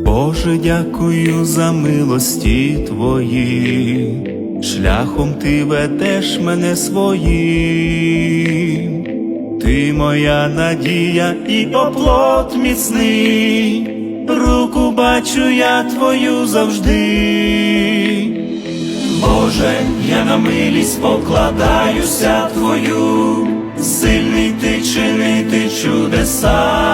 Боже, дякую за милості твої, шляхом ти ведеш мене своїм, ти моя надія і оплот міцний, руку бачу я твою завжди. Боже, я на милість покладаюся твою, сильний ти чинити чудеса.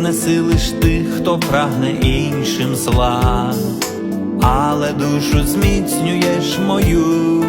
знесилиш тих, хто прагне іншим зла, але душу зміцнюєш мою,